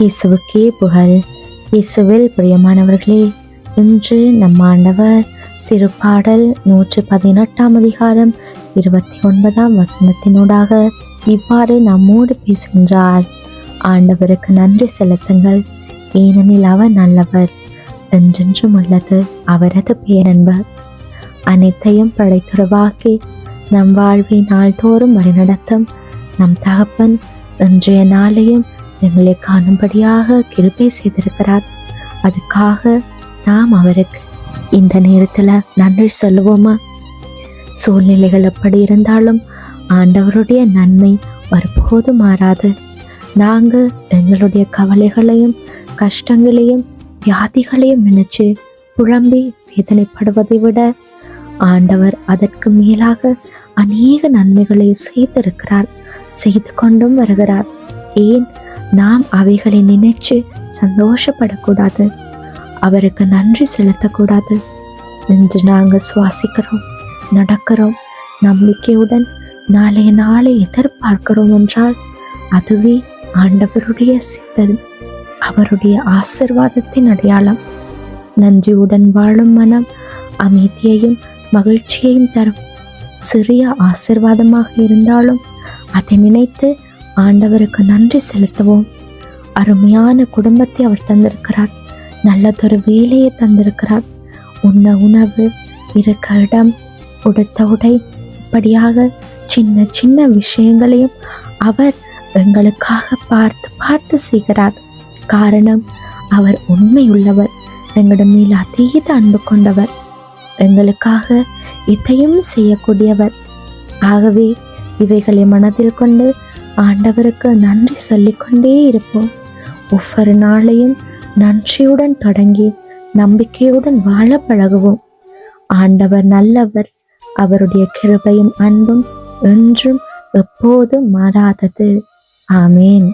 இயேசுவுக்கே புகழ். இயேசுவில் பிரியமானவர்களே இன்று நம் ஆண்டவர் திருப்பாடல் நூற்று பதினெட்டாம் அதிகாரம் இருபத்தி ஒன்பதாம் வசனத்தினூடாக இவ்வாறு நம்மோடு பேசுகின்றார். ஆண்டவருக்கு நன்றி செலுத்துங்கள். ஏனெனில் அவர் நல்லவர் என்றென்றும் உள்ளது அவரது பேரன்பு அனைத்தையும் படைத்துறவாக்கி நம் வாழ்வை நாள்தோறும் வழிநடத்தும் நம் தகப்பன். இன்றைய நாளையும் எங்களை காணும்படியாக கிருபை செய்திருக்கிறார். அதுக்காக நாம் அவருக்கு இந்த நேரத்தில் நன்றி சொல்லுவோமா? சூழ்நிலைகள் எப்படி இருந்தாலும் ஆண்டவருடைய நன்மை ஒருபோதும் மாறாது. நாங்கள் எங்களுடைய கவலைகளையும் கஷ்டங்களையும் வியாதிகளையும் நினைச்சு புழம்பி வேதனைப்படுவதை விட ஆண்டவர் அதற்கு மேலாக அநேக நன்மைகளை செய்திருக்கிறார் செய்து கொண்டும் வருகிறார். ஏன்? நாம் அவைகளை நினைச்சு சந்தோஷப்படக்கூடாது. அவருக்கு நன்றி செலுத்தக்கூடாது. இன்று நாங்கள் சுவாசிக்கிறோம் நடக்கிறோம் நம்பிக்கையுடன் நாளைய நாளை எதிர்பார்க்கிறோம் என்றால் அதுவே ஆண்டவருடைய சித்தம் அவருடைய ஆசிர்வாதத்தின் அடையாளம். நன்றியுடன் வாழும் மனம் அமைதியையும் மகிழ்ச்சியையும் தரும். சிறிய ஆசிர்வாதமாக இருந்தாலும் அதை நினைத்து ஆண்டவருக்கு நன்றி செலுத்துவோம். அருமையான குடும்பத்தை அவர் தந்திருக்கிறார். நல்லதொரு வேலையை தந்திருக்கிறார். உண்ண உணவு இருக்க இடம் உடுத்த உடை இப்படியாக சின்ன சின்ன விஷயங்களையும் அவர் எங்களுக்காக பார்த்து பார்த்து செய்கிறார். காரணம் அவர் உண்மையுள்ளவர். எங்களிடம் மேல் அதீத அன்பு கொண்டவர். எங்களுக்காக இதையும் செய்யக்கூடியவர். ஆகவே இவைகளை மனதில் கொண்டு ஆண்டவருக்கு நன்றி சொல்லிக்கொண்டே இருப்போம். ஒவ்வொரு நாளையும் நன்றியுடன் தொடங்கி நம்பிக்கையுடன் வாழ பழகுவோம். ஆண்டவர் நல்லவர் அவருடைய கிருபையும் அன்பும் என்றும் எப்போதும் மாறாதது. ஆமேன்.